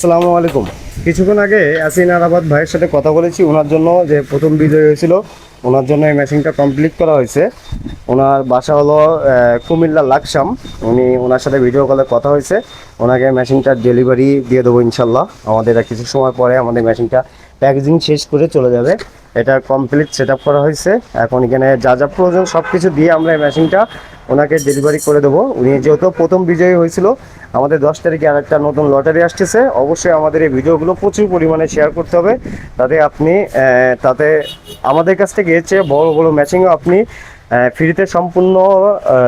আসসালামু আলাইকুম। কিছুক্ষণ আগে আসিন আরাবাদ ভাইয়ের সাথে কথা বলেছি। ওনার জন্য যে প্রথম বিজয় হয়েছিল, ওনার জন্য এই মেশিনটা কমপ্লিট করা হয়েছে। ওনার বাসা হলো কুমিল্লা লাকসাম। উনি ওনার সাথে ভিডিও কলে কথা হয়েছে। ওনাকে মেশিনটার ডেলিভারি দিয়ে দেবো ইনশাল্লাহ। আমাদের কিছু সময় পরে আমাদের মেশিনটা প্যাকেজিং শেষ করে চলে যাবে। এটা কমপ্লিট সেট করা হয়েছে। এখন এখানে যা যা প্রয়োজন সব কিছু দিয়ে আমরা এই মেশিনটা ওনাকে ডেলিভারি করে দেবো। উনি যেহেতু প্রথম বিজয়ী হয়েছিল, আমাদের দশ তারিখে আর একটা নতুন লটারি আসতেছে। অবশ্যই আমাদের এই ভিডিওগুলো প্রচুর পরিমাণে শেয়ার করতে হবে। তাতে আপনি তাতে আমাদের কাছ থেকে এর চেয়ে বড় বড় ম্যাচিংও আপনি ফ্রিতে সম্পূর্ণ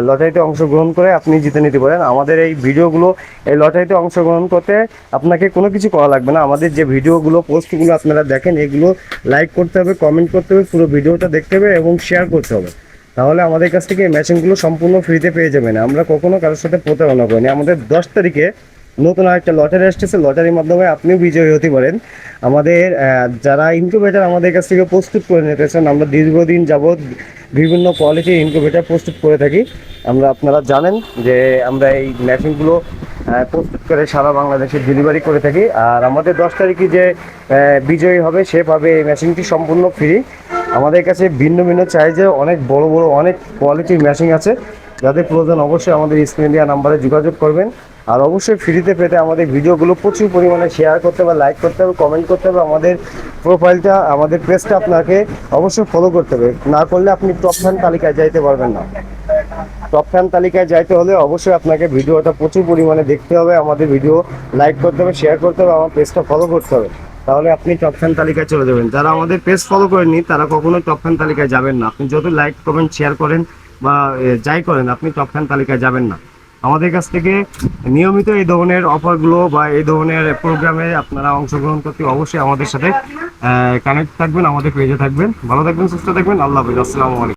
লটারিতে অংশগ্রহণ করে আপনি জিতে নিতে পারেন। আমাদের এই ভিডিওগুলো, এই লটারিতে অংশগ্রহণ করতে আপনাকে কোনো কিছু করা লাগবে না। আমাদের যে ভিডিওগুলো, পোস্টগুলো আপনারা দেখেন, এগুলো লাইক করতে হবে কমেন্ট করতে হবে, পুরো ভিডিওটা দেখতে হবে এবং শেয়ার করতে হবে। তাহলে আমাদের কাছ থেকে এই ম্যাচিংগুলো সম্পূর্ণ ফ্রিতে পেয়ে যাবেন। আমরা কখনো কারোর সাথে প্রতারণা করিনি। আমাদের দশ তারিখে নতুন আরেকটা লটারি আসতেছে লটারির মাধ্যমে আপনিও বিজয়ী হতে পারেন। আমাদের যারা ইনকিউবেটার আমাদের কাছ থেকে প্রস্তুত করে নিতেছেন আমরা দীর্ঘদিন যাবৎ বিভিন্ন কোয়ালিটির ইনকিউবেটার প্রস্তুত করে থাকি। আমরা আপনারা জানেন যে আমরা এই মেশিনগুলো প্রস্তুত করে সারা বাংলাদেশে ডেলিভারি করে থাকি। আর আমাদের দশ তারিখে যে বিজয়ী হবে, সে পাবে এই মেশিনটি সম্পূর্ণ ফ্রি আমাদের কাছে ভিন্ন ভিন্ন চাইজে অনেক বড় বড়, অনেক কোয়ালিটির মেশিন আছে। যাদের প্রয়োজন অবশ্যই আমাদের স্ক্রিন দেওয়া নাম্বারে যোগাযোগ করবেন। আর অবশ্যই ফ্রিতে পেতে আমাদের ভিডিওগুলো প্রচুর পরিমাণে শেয়ার করতে হবে লাইক করতে হবে কমেন্ট করতে হবে, আমাদের প্রোফাইলটা আমাদের পেজটা আপনাকে অবশ্যই ফলো করতে হবে। না করলে আপনি টপ ফ্যান তালিকায় যাইতে পারবেন না। টপ ফ্যান তালিকায় যাইতে হলে অবশ্যই আপনাকে ভিডিওটা প্রচুর পরিমাণে দেখতে হবে, আমাদের ভিডিও লাইক করতে হবে শেয়ার করতে হবে, আমার পেজটা ফলো করতে হবে। তাহলে আপনি টপ ফ্যান তালিকায় চলে যাবেন। যারা আমাদের পেজ ফলো করেননি, তারা কখনোই টপ ফ্যান তালিকায় যাবেন না। আপনি যত লাইক কমেন্ট শেয়ার করেন বা যাই করেন, আপনি টপ ফ্যান তালিকায় যাবেন না। আমাদের কাছ থেকে নিয়মিত এই ধরনের অফারগুলো বা এই ধরনের প্রোগ্রামে আপনারা অংশগ্রহণ করতে অবশ্যই আমাদের সাথে কানেক্ট থাকবেন, আমাদের পেজে থাকবেন। ভালো থাকবেন, সুস্থ থাকবেন। আল্লাহ হাফিজ। আসসালামু আলাইকুম।